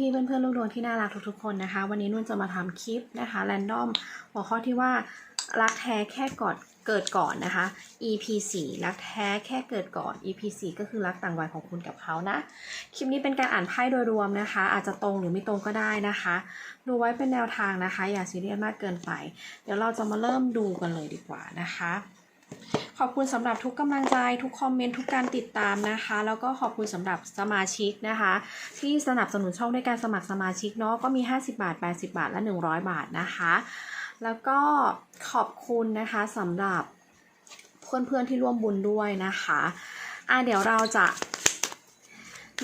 พี่ๆเพื่อนๆลูกดวงที่น่ารักทุกๆคนนะคะ วันนี้นุ่นจะมาทำคลิปนะคะแรนดอมหัวข้อที่ว่ารักแท้แค่กอดเกิดก่อนนะคะ EP 4รักแท้แค่เกิดก่อน EP 4ก็คือรักต่างวัยของคุณกับเขานะ คลิปนี้เป็นการอ่านไพ่โดยรวมนะคะ อาจจะตรงหรือไม่ตรงก็ได้นะคะ ดูไว้เป็นแนวทางนะคะ อย่าซีเรียสมากเกินไป เดี๋ยวเราจะมาเริ่มดูกันเลยดีกว่านะคะ ขอบคุณสำหรับทุกกำลังใจทุกคอมเมนต์ทุกการติดตามนะคะ แล้วก็ขอบคุณสำหรับสมาชิกนะคะ ที่สนับสนุนช่องด้วยการสมัครสมาชิกเนาะก็มี 50 บาท 80 บาท และ 100 บาทนะคะ แล้วก็ขอบคุณนะคะสำหรับเพื่อนๆที่ร่วมบุญด้วยนะคะอะเดี๋ยวเราจะ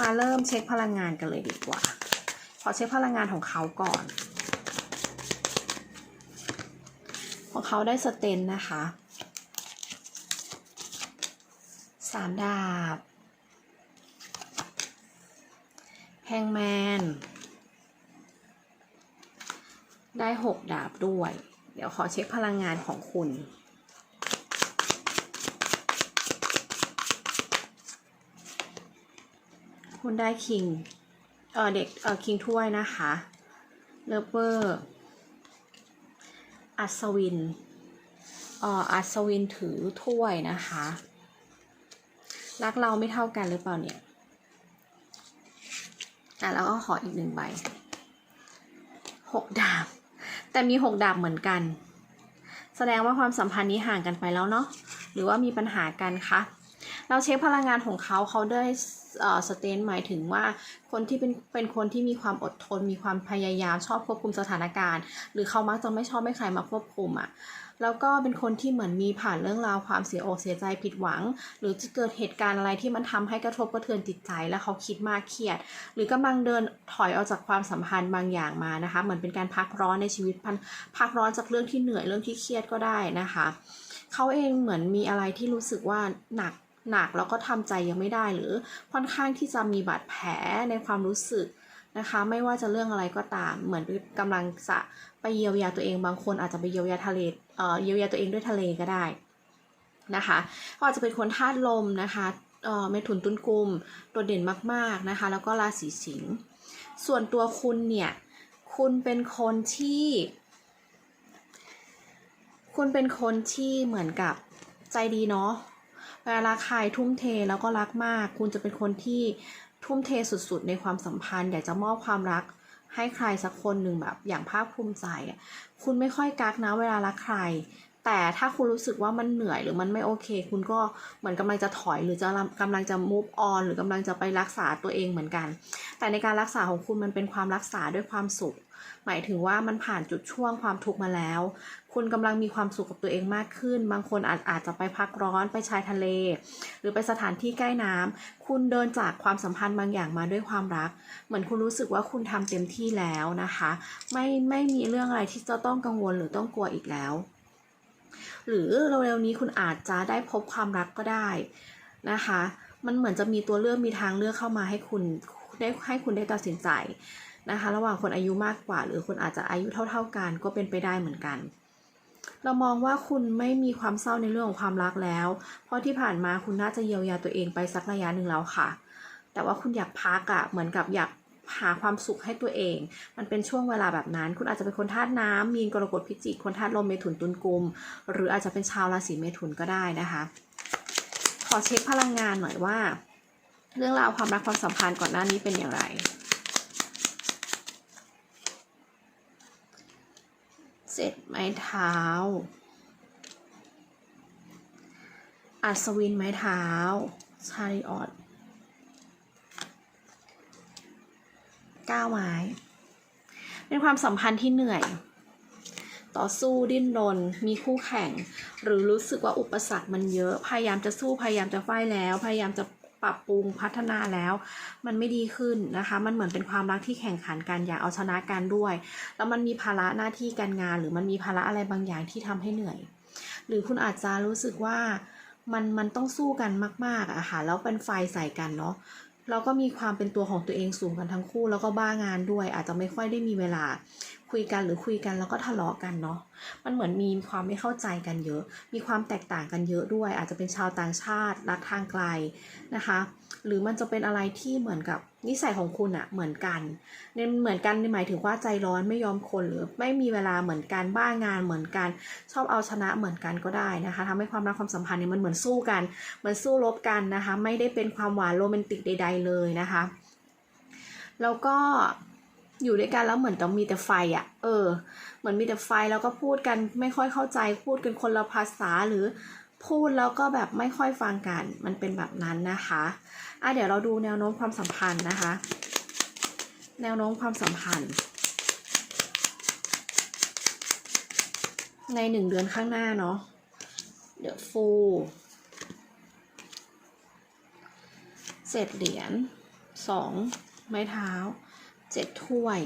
มาเริ่มเช็คพลังงานกันเลยดีกว่า ขอเช็คพลังงานของเขาก่อน ของเขาได้สเตนนะคะ สามดาบ แฮงแมน ได้หกดาบด้วย เดี๋ยวขอเช็คพลังงานของคุณ คุณได้คิง เออเด็ก เออคิงถ้วยนะคะ เลเวอร์ อัศวิน เอออัศวินถือถ้วยนะคะ รักเราไม่เท่ากันหรือเปล่าเนี่ยอะแล้วก็ขออีกหนึ่งใบหกดาบ แต่มีหกดาบเหมือนกัน แสดงว่าความสัมพันธ์นี้ห่างกันไปแล้วเนาะหรือว่ามีปัญหากันคะเราเช็คพลังงานของเขาเขาได้ สเตนหมายถึงว่าคนที่เป็นเป็นคนที่มีความอดทน มีความพยายามชอบควบคุมสถานการณ์ หรือเขามักจะไม่ชอบให้ใครมาควบคุมอะ่ะแล้วก็เป็นคนที่เหมือนมีผ่านเรื่องราวความเสียอกเสียใจผิดหวัง หรือจะเกิดเหตุการณ์อะไรที่มันทำให้กระทบกระเทือนจิตใจแล้วเขาคิดมากเครียด หรือกำลังเดินถอยออกจากความสัมพันธ์บางอย่างมานะคะเหมือนเป็นการพักร้อนในชีวิตพันพักร้อนจากเรื่องที่เหนื่อยเรื่องที่เครียดก็ได้นะคะเขาเองเหมือนมีอะไรที่รู้สึกว่าหนัก หนักแล้วก็ทำใจยังไม่ได้หรือค่อนข้างที่จะมีบาดแผลในความรู้สึกนะคะ ไม่ว่าจะเรื่องอะไรก็ตาม เหมือนกำลังจะไปเยียวยาตัวเองบางคนอาจจะไปเยียวยาทะเลเอ่อเยียวยาตัวเองด้วยทะเลก็ได้นะคะก็อาจจะเป็นคนธาตุลมนะคะเอ่อเมถุนตุลกุมโดดเด่นมากๆนะคะ แล้วก็ราศีสิงห์ส่วนตัวคุณเนี่ยคุณเป็นคนที่ คุณเป็นคนที่เหมือนกับใจดีเนาะ รักใครทุ่มเทแล้วก็รักมาก คุณจะเป็นคนที่ทุ่มเทสุดๆ ในความสัมพันธ์ อยากจะมอบความรักให้ใครสักคนหนึ่งแบบอย่างภาคภูมิใจอะคุณไม่ค่อยกักนะเวลารักใคร แต่ถ้าคุณรู้สึกว่ามันเหนื่อยหรือมันไม่โอเค คุณก็เหมือนกำลังจะถอยหรือจะกำลังจะ move on หรือกำลังจะไปรักษาตัวเองเหมือนกัน แต่ในการรักษาของคุณมันเป็นความรักษาด้วยความสุข หมายถึงว่ามันผ่านจุดช่วงความทุกข์มาแล้ว คุณกำลังมีความสุขกับตัวเองมากขึ้น บางคนอาจอาจจะไปพักร้อนไปชายทะเล หรือไปสถานที่ใกล้น้ำคุณเดินจากความสัมพันธ์บางอย่างมาด้วยความรัก เหมือนคุณรู้สึกว่าคุณทำเต็มที่แล้วนะคะ ไม่ไม่มีเรื่องอะไรที่จะต้องกังวลหรือต้องกลัวอีกแล้ว หรือเร็วๆนี้คุณอาจจะได้พบความรักก็ได้นะคะ มันเหมือนจะมีตัวเลือกมีทางเลือกเข้ามาให้คุณได้ให้คุณได้ตัดสินใจ นะคะ ระหว่างคนอายุมากกว่า หรือคนอาจจะอายุเท่า ๆกัน ก็เป็นไปได้เหมือนกัน เรามองว่าคุณไม่มีความเศร้าในเรื่องของความรักแล้ว เพราะที่ผ่านมาคุณน่าจะเยียวยาตัวเองไปสักระยะหนึ่งแล้วค่ะ แต่ว่าคุณอยากพักอะเหมือนกับอยากหาความสุขให้ตัวเอง มันเป็นช่วงเวลาแบบนั้น คุณอาจจะเป็นคนธาตุน้ำมีนกรกฎพิจิก คนธาตุลมเมถุนตุลกุม หรืออาจจะเป็นชาวราศีเมถุนก็ได้นะคะ ขอเช็คพลังงานหน่อยว่า เรื่องราวความรักความสัมพันธ์ก่อนหน้านี้เป็นอย่างไร เสร็จไม้เท้า อัศวินไม้เท้า ชาริออดก้าวไม้เป็นความสัมพันธ์ที่เหนื่อย ต่อสู้ดิ้นรน มีคู่แข่ง หรือรู้สึกว่าอุปสรรคมันเยอะ พยายามจะสู้ พยายามจะไฟแล้ว พยายามจะ ปรับปรุงพัฒนาแล้ว มันไม่ดีขึ้นนะคะ มันเหมือนเป็นความรักที่แข่งขันกันอยากเอาชนะกันด้วย แล้วมันมีภาระหน้าที่การงาน หรือมันมีภาระอะไรบางอย่างที่ทำให้เหนื่อย หรือคุณอาจจะรู้สึกว่ามันมันต้องสู้กันมากๆอะค่ะแล้วเป็นไฟใส่กันเนาะเราก็มีความเป็นตัวของตัวเองสูงกันทั้งคู่ แล้วก็บ้างานด้วย อาจจะไม่ค่อยได้มีเวลา คุยกันหรือคุยกันแล้วก็ทะเลาะกันเนาะมันเหมือนมีความไม่เข้าใจกันเยอะ มีความแตกต่างกันเยอะด้วย อาจจะเป็นชาวต่างชาติรักทางไกลนะคะ หรือมันจะเป็นอะไรที่เหมือนกับนิสัยของคุณอะเหมือนกันเนี่ยเหมือนกันในหมายถึงว่าใจร้อนไม่ยอมคนหรือไม่มีเวลาเหมือนกันบ้างานเหมือนกัน ชอบเอาชนะเหมือนกันก็ได้นะคะทำให้ความรักความสัมพันธ์เนี่ยมันเหมือนสู้กันเหมือนสู้รบกันนะคะ ไม่ได้เป็นความหวานโรแมนติกใด ๆ เลยนะคะ แล้วก็ อยู่ด้วยกันแล้วเหมือนต้องมีแต่ไฟอะ่ะ เออ เหมือนมีแต่ไฟแล้วก็พูดกันไม่ค่อยเข้าใจพูดกันคนละภาษาหรือพูดแล้วก็แบบไม่ค่อยฟังกัน มันเป็นแบบนั้นนะคะอะเดี๋ยวเราดูแนวโน้มความสัมพันธ์นะคะ แนวโน้มความสัมพันธ์ ในหนึ่งเดือนข้างหน้าเนาะเดี๋ยวฟูเจ็ดเหรียญสองไม้เท้า เจ็ดถ้วย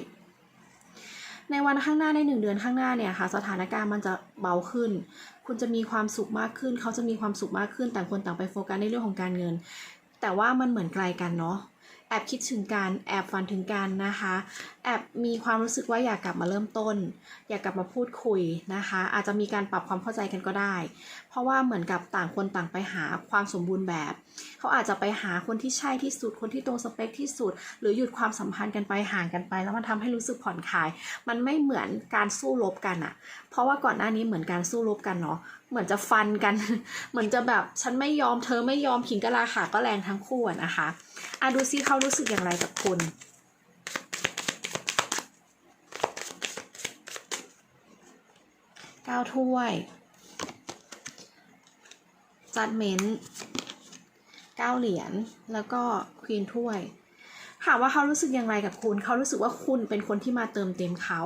ในวันข้างหน้าในหนึ่งเดือนข้างหน้าเนี่ยค่ะสถานการณ์มันจะเบาขึ้น คุณจะมีความสุขมากขึ้น เขาจะมีความสุขมากขึ้น ต่างคนต่างไปโฟกัสในเรื่องของการเงิน แต่ว่ามันเหมือนไกลกันเนาะ อบคิดถึงกันแอบฝันถึงกันนะคะ แอบมีความรู้สึกว่าอยากกลับมาเริ่มต้น อยากกลับมาพูดคุยนะคะ อาจจะมีการปรับความเข้าใจกันก็ได้ เพราะว่าเหมือนกับต่างคนต่างไปหาความสมบูรณ์แบบ เขาอาจจะไปหาคนที่ใช่ที่สุด คนที่ตรงสเปคที่สุด หรือหยุดความสัมพันธ์กันไปห่างกันไป แล้วมันทำให้รู้สึกผ่อนคลาย มันไม่เหมือนการสู้รบกันอะเพราะว่าก่อนหน้านี้เหมือนการสู้รบกันเนาะเหมือนจะฟันกัน เหมือนจะแบบฉันไม่ยอมเธอไม่ยอมขิงกะลาขาก็แรงทั้งคู่นะคะ อะดูซิเขารู้สึกอย่างไรกับคุณเก้าถ้วยจัดเมนเก้าเหรียญ แล้วก็ควีนถ้วย ถามว่าเขารู้สึกอย่างไรกับคุณ เขารู้สึกว่าคุณเป็นคนที่มาเติมเต็มเขา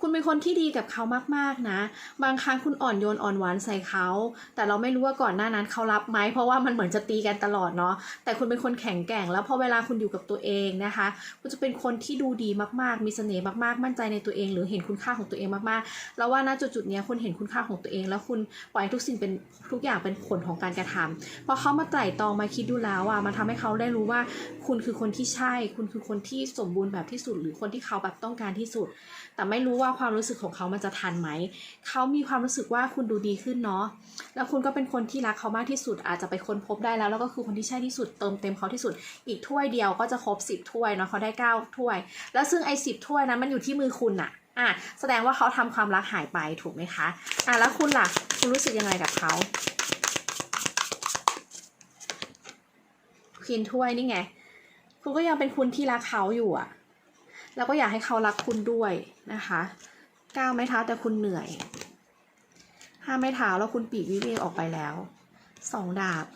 คุณเป็นคนที่ดีกับเขามากๆนะ บางครั้งคุณอ่อนโยนอ่อนหวานใส่เขา แต่เราไม่รู้ว่าก่อนหน้านั้นเขารับไหม เพราะว่ามันเหมือนจะตีกันตลอดเนาะ แต่คุณเป็นคนแข็งแกร่ง แล้วพอเวลาคุณอยู่กับตัวเองนะคะ คุณจะเป็นคนที่ดูดีมากๆ มีเสน่ห์มากๆ มั่นใจในตัวเอง หรือเห็นคุณค่าของตัวเองมากๆ แล้วว่าณจุดๆเนี้ยคุณเห็นคุณค่าของตัวเอง แล้วคุณปล่อยทุกสิ่งเป็นทุกอย่างเป็นผลของการกระทำพอเขามาไตร่ตรองมาคิดดูแล้วอะมันทำให้เขาได้รู้ว่าคุณคือคนที่ใช่คุณคือคนที่สมบูรณ์แบบที่สุด หรือคนที่เขาแบบต้องการที่สุด แต่ไม่รู้ว่าความรู้สึกของเขามันจะทันไหม เขามีความรู้สึกว่าคุณดูดีขึ้นเนาะ แล้วคุณก็เป็นคนที่รักเขามากที่สุด อาจจะไปค้นพบได้แล้ว แล้วก็คือคนที่ใช่ที่สุดเติมเต็มเขาที่สุด อีกถ้วยเดียวก็จะครบสิบถ้วยเนาะเขาได้เก้าถ้วย แล้วซึ่งไอ้สิบถ้วยนั้นมันอยู่ที่มือคุณอะอะแสดงว่าเขาทำความรักหายไปถูกไหมคะ อะแล้วคุณล่ะ คุณรู้สึกยังไงกับเขาควีนถ้วยนี่ไง คุณก็ยังเป็นคุณที่รักเขาอยู่อะแล้วก็อยากให้เขารักคุณด้วยนะคะก้าวไม้เท้าแต่คุณเหนื่อยห้าไม้เท้าแล้วคุณปีกวิเวกออกไปแล้วสองดาบ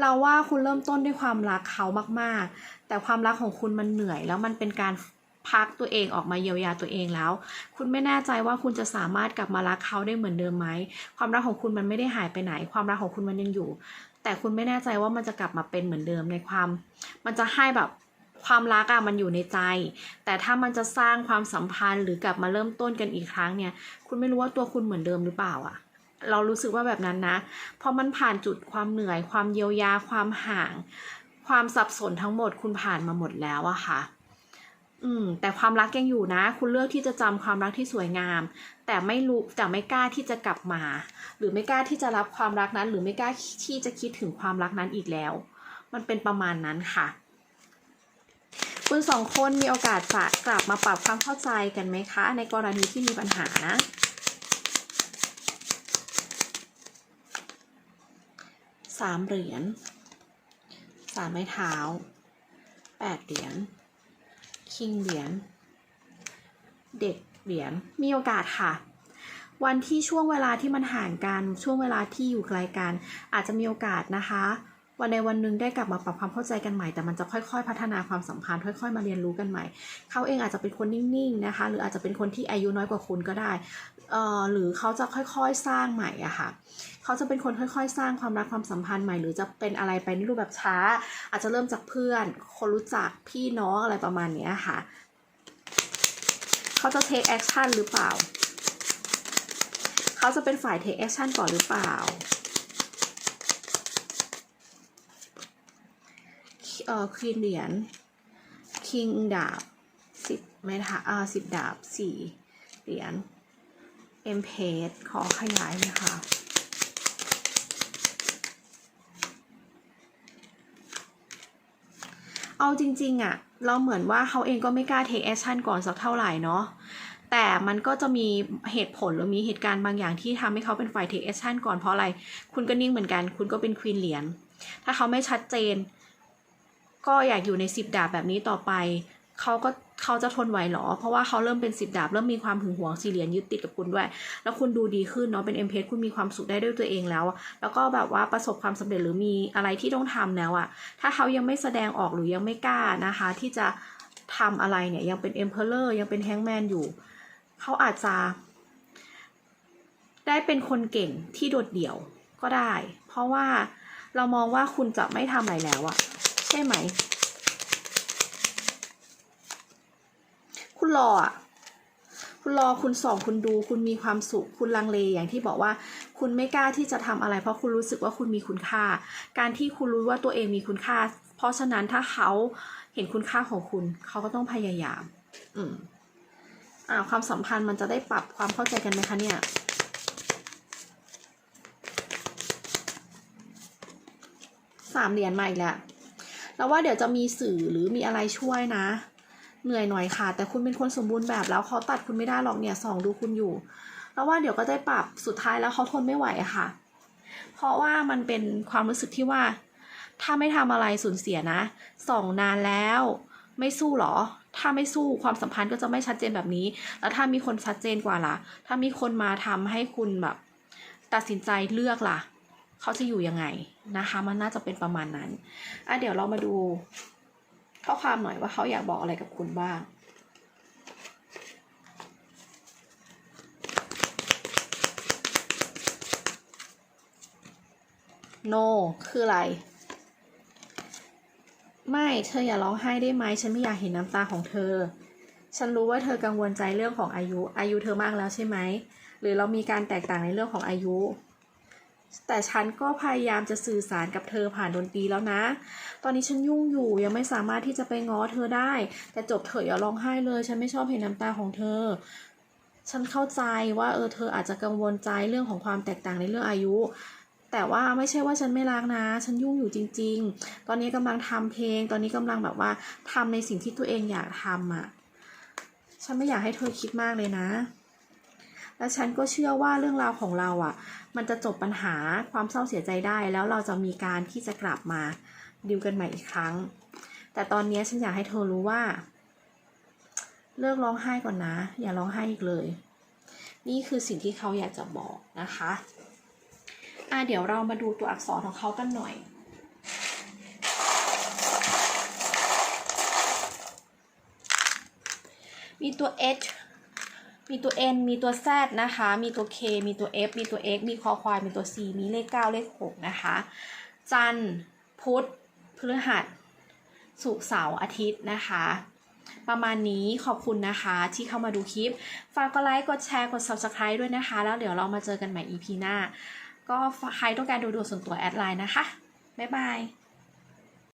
เราว่าคุณเริ่มต้นด้วยความรักเขามากๆ แต่ความรักของคุณมันเหนื่อย แล้วมันเป็นการพักตัวเองออกมาเยียวยาตัวเองแล้ว คุณไม่แน่ใจว่าคุณจะสามารถกลับมารักเขาได้เหมือนเดิมไหม ความรักของคุณมันไม่ได้หายไปไหน ความรักของคุณมันยังอยู่ แต่คุณไม่แน่ใจว่ามันจะกลับมาเป็นเหมือนเดิมในความ มันจะให้แบบความรักอะมันอยู่ในใจ แต่ถ้ามันจะสร้างความสัมพันธ์หรือกลับมาเริ่มต้นกันอีกครั้งเนี่ย คุณไม่รู้ว่าตัวคุณเหมือนเดิมหรือเปล่าอะเรารู้สึกว่าแบบนั้นนะ พอมันผ่านจุดความเหนื่อย ความเยียวยา ความห่าง ความสับสนทั้งหมดคุณผ่านมาหมดแล้วอะค่ะ อืมแต่ความรักยังอยู่นะ คุณเลือกที่จะจำความรักที่สวยงาม แต่ไม่รู้แต่ไม่กล้าที่จะกลับมา หรือไม่กล้าที่จะรับความรักนั้น หรือไม่กล้าที่จะคิดถึงความรักนั้นอีกแล้ว มันเป็นประมาณนั้นค่ะ คุณสองคนมีโอกาสจะกลับมาปรับความเข้าใจกันไหมคะ ในกรณีที่มีปัญหานะสามเหรียญสามไม้เท้าแปดเหรียญ คิงเหรียญเด็กเหรียญมีโอกาสค่ะ วันที่ช่วงเวลาที่มันห่างกันช่วงเวลาที่อยู่ไกลกันอาจจะมีโอกาสนะคะ วันในวันหนึ่งได้กลับมาปรับความเข้าใจกันใหม่ แต่มันจะค่อยๆ พัฒนาความสัมพันธ์ค่อยๆ มาเรียนรู้กันใหม่ เขาเองอาจจะเป็นคนนิ่งๆนะคะ หรืออาจจะเป็นคนที่อายุน้อยกว่าคุณก็ได้เอ่อหรือเขาจะค่อยๆสร้างใหม่อะค่ะเขาจะเป็นคนค่อยๆ สร้างความรักความสัมพันธ์ใหม่ หรือจะเป็นอะไรไปในรูปแบบช้า อาจจะเริ่มจากเพื่อน คนรู้จักพี่น้องอะไรประมาณนี้ค่ะเขาจะ take action หรือเปล่า เขาจะเป็นฝ่าย take action ก่อนหรือเปล่า เอ่อควีนเหรียญคิงดาบสิบไม้เท้าอ่าสิบดาบสี่เหรียญเอ็มเพจขอขยายเลยค่ะเอาจริงๆอะเราเหมือนว่าเขาเองก็ไม่กล้า take action ก่อนสักเท่าไหร่เนาะแต่มันก็จะมีเหตุผลหรือมีเหตุการณ์บางอย่างที่ทำให้เขาเป็นฝ่าย take action ก่อนเพราะอะไร คุณก็นิ่งเหมือนกัน คุณก็เป็นควีนเหรียญถ้าเขาไม่ชัดเจน ก็อยากอยู่ในสิบดาบแบบนี้ต่อไป เขาก็เขาจะทนไหวหรอ เพราะว่าเขาเริ่มเป็นสิบดาบ เริ่มมีความหึงหวงสี่เหรียญยึดติดกับคุณด้วย แล้วคุณดูดีขึ้นเนาะ เป็นเอ็มเพสคุณมีความสุขได้ด้วยตัวเองแล้ว แล้วก็แบบว่าประสบความสำเร็จหรือมีอะไรที่ต้องทำแล้วอะถ้าเขายังไม่แสดงออกหรือยังไม่กล้านะคะ ที่จะทำอะไรเนี่ย ยังเป็นเอ็มเพลเลอร์ยังเป็นแฮงแมนอยู่ เขาอาจจะ ได้เป็นคนเก่งที่โดดเดี่ยวก็ได้ เพราะว่าเรามองว่าคุณจะไม่ทำอะไรแล้วอะ ช่ไหม คุณรออะคุณรอคุณส่องคุณดู คุณมีความสุข คุณลังเลอย่างที่บอกว่า คุณไม่กล้าที่จะทำอะไร เพราะคุณรู้สึกว่าคุณมีคุณค่า การที่คุณรู้ว่าตัวเองมีคุณค่า เพราะฉะนั้นถ้าเขาเห็นคุณค่าของคุณ เขาก็ต้องพยายาม อืมอ่าความสัมพันธ์มันจะได้ปรับความเข้าใจกันไหมคะเนี่ยสามเหรียญมาอีกแล้ว แล้วว่าเดี๋ยวจะมีสื่อหรือมีอะไรช่วยนะ เหนื่อยหน่อยค่ะ แต่คุณเป็นคนสมบูรณ์แบบแล้วเขาตัดคุณไม่ได้หรอกเนี่ยสองดูคุณอยู่ แล้วว่าเดี๋ยวก็ได้ปรับสุดท้ายแล้วเขาทนไม่ไหวค่ะ เพราะว่ามันเป็นความรู้สึกที่ว่า ถ้าไม่ทำอะไรสูญเสียนะสองนานแล้ว ไม่สู้หรอถ้าไม่สู้ความสัมพันธ์ก็จะไม่ชัดเจนแบบนี้ แล้วถ้ามีคนชัดเจนกว่าล่ะ ถ้ามีคนมาทำให้คุณแบบ ตัดสินใจเลือกล่ะ เขาจะอยู่ยังไงนะคะ มันน่าจะเป็นประมาณนั้นอะเดี๋ยวเรามาดู ข้อความหน่อยว่าเขาอยากบอกอะไรกับคุณบ้าง no คืออะไร ไม่เธออย่าร้องไห้ได้ไหมฉันไม่อยากเห็นน้ำตาของเธอ ฉันรู้ว่าเธอกังวลใจเรื่องของอายุ อายุเธอมากแล้วใช่ไหม หรือเรามีการแตกต่างในเรื่องของอายุ แต่ฉันก็พยายามจะสื่อสารกับเธอผ่านดนตรีแล้วนะ ตอนนี้ฉันยุ่งอยู่ยังไม่สามารถที่จะไปง้อเธอได้ แต่จบเถอะอย่าร้องไห้เลย ฉันไม่ชอบเห็นน้ำตาของเธอ ฉันเข้าใจว่าเออเธออาจจะกังวลใจเรื่องของความแตกต่างในเรื่องอายุ แต่ว่าไม่ใช่ว่าฉันไม่รักนะ ฉันยุ่งอยู่จริง ๆ ตอนนี้กำลังทำเพลง ตอนนี้กำลังแบบว่าทำในสิ่งที่ตัวเองอยากทำอะ ฉันไม่อยากให้เธอคิดมากเลยนะ และฉันก็เชื่อว่าเรื่องราวของเราอะ มันจะจบปัญหาความเศร้าเสียใจได้แล้วเราจะมีการที่จะกลับมาดิวกันใหม่อีกครั้ง แต่ตอนนี้ฉันอยากให้เธอรู้ว่า เลิกร้องไห้ก่อนนะ อย่าร้องไห้อีกเลย นี่คือสิ่งที่เขาอยากจะบอกนะคะอะเดี๋ยวเรามาดูตัวอักษรของเขากันหน่อยมีตัว H มีตัว N มีตัว Z นะคะ มีตัว K มีตัว F มีตัว X มีคอควาย มีตัว C มีเลข 9 เลข 6 นะคะ จันทร์พุธพฤหัสศุกร์เสาร์อาทิตย์นะคะ ประมาณนี้ขอบคุณนะคะที่เข้ามาดูคลิป ฝากกดไลค์ กดแชร์ กด subscribe ด้วยนะคะ แล้วเดี๋ยวเรามาเจอกันใหม่ EP หน้า ก็ใครต้องการดูดวงส่วนตัวแอดไลน์นะคะ บ๊ายบาย